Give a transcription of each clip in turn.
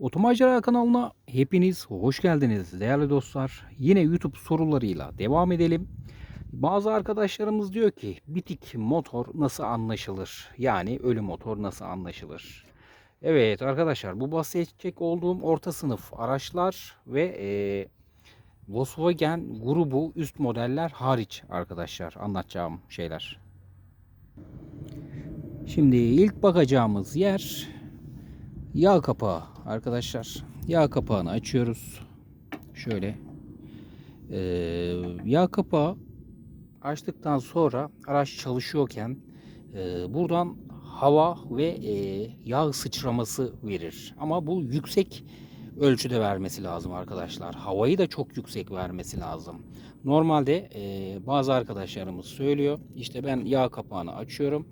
Otomacera kanalına hepiniz hoş geldiniz değerli dostlar. Yine YouTube sorularıyla devam edelim. Bazı arkadaşlarımız diyor ki bitik motor nasıl anlaşılır? Yani ölü motor nasıl anlaşılır? Evet arkadaşlar bu bahsedecek olduğum orta sınıf araçlar ve e, Volkswagen grubu üst modeller hariç arkadaşlar anlatacağım şeyler. Şimdi ilk bakacağımız yer Yağ kapağı arkadaşlar. Yağ kapağını açıyoruz. Şöyle. Ee, yağ kapağı açtıktan sonra araç çalışıyorken e, buradan hava ve e, yağ sıçraması verir. Ama bu yüksek ölçüde vermesi lazım arkadaşlar. Havayı da çok yüksek vermesi lazım. Normalde e, bazı arkadaşlarımız söylüyor. İşte ben yağ kapağını açıyorum.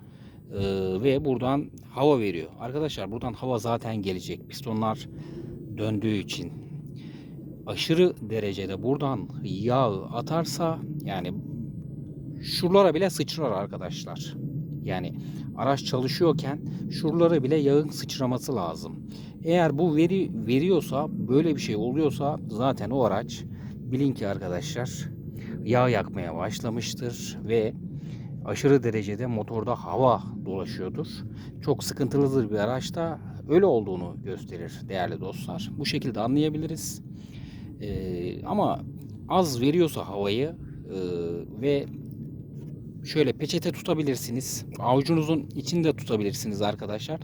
Ee, ve buradan hava veriyor. Arkadaşlar buradan hava zaten gelecek. Pistonlar döndüğü için aşırı derecede buradan yağ atarsa yani şuralara bile sıçrar arkadaşlar. Yani araç çalışıyorken şuralara bile yağın sıçraması lazım. Eğer bu veri veriyorsa böyle bir şey oluyorsa zaten o araç bilin ki arkadaşlar yağ yakmaya başlamıştır ve aşırı derecede motorda hava dolaşıyordur. Çok sıkıntılıdır bir araçta öyle olduğunu gösterir değerli dostlar. Bu şekilde anlayabiliriz. Ee, ama az veriyorsa havayı e, ve şöyle peçete tutabilirsiniz. Avucunuzun içinde tutabilirsiniz arkadaşlar.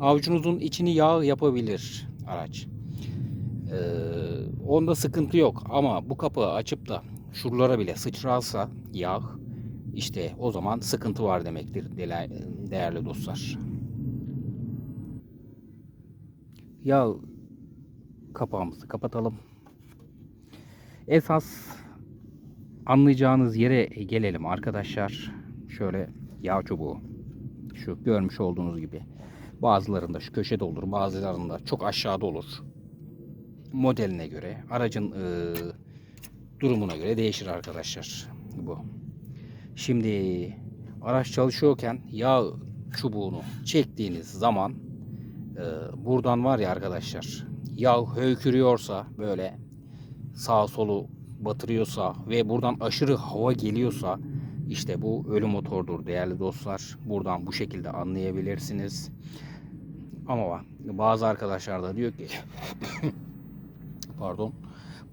Avucunuzun içini yağ yapabilir araç. Ee, onda sıkıntı yok ama bu kapağı açıp da şuralara bile sıçrarsa yağ işte o zaman sıkıntı var demektir değerli dostlar. Yağ kapağımızı kapatalım. Esas anlayacağınız yere gelelim arkadaşlar. Şöyle yağ çubuğu. Şu görmüş olduğunuz gibi. Bazılarında şu köşede olur, bazılarında çok aşağıda olur. Modeline göre, aracın e, durumuna göre değişir arkadaşlar bu. Şimdi araç çalışıyorken yağ çubuğunu çektiğiniz zaman e, buradan var ya arkadaşlar yağ höykürüyorsa böyle sağ solu batırıyorsa ve buradan aşırı hava geliyorsa işte bu ölü motordur değerli dostlar. Buradan bu şekilde anlayabilirsiniz. Ama bazı arkadaşlar da diyor ki pardon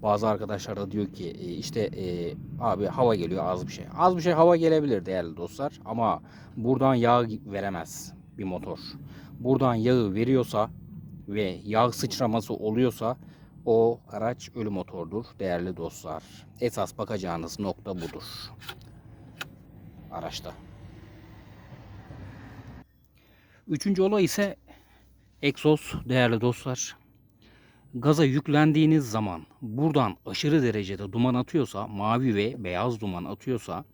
bazı arkadaşlar da diyor ki e, işte e, abi hava geliyor az bir şey. Az bir şey hava gelebilir değerli dostlar ama buradan yağ veremez bir motor. Buradan yağı veriyorsa ve yağ sıçraması oluyorsa o araç ölü motordur değerli dostlar. Esas bakacağınız nokta budur. Araçta. Üçüncü olay ise egzoz değerli dostlar gaza yüklendiğiniz zaman buradan aşırı derecede duman atıyorsa, mavi ve beyaz duman atıyorsa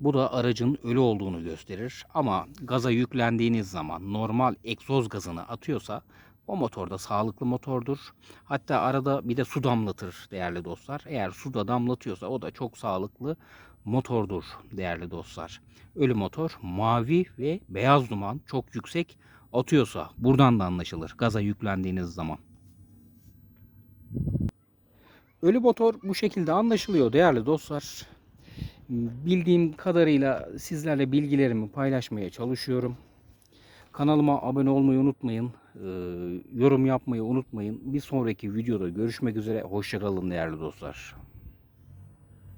bu da aracın ölü olduğunu gösterir. Ama gaza yüklendiğiniz zaman normal egzoz gazını atıyorsa o motor da sağlıklı motordur. Hatta arada bir de su damlatır değerli dostlar. Eğer su da damlatıyorsa o da çok sağlıklı motordur değerli dostlar. Ölü motor mavi ve beyaz duman çok yüksek atıyorsa buradan da anlaşılır gaza yüklendiğiniz zaman. Ölü motor bu şekilde anlaşılıyor değerli dostlar. Bildiğim kadarıyla sizlerle bilgilerimi paylaşmaya çalışıyorum. Kanalıma abone olmayı unutmayın. Ee, yorum yapmayı unutmayın. Bir sonraki videoda görüşmek üzere. Hoşçakalın değerli dostlar.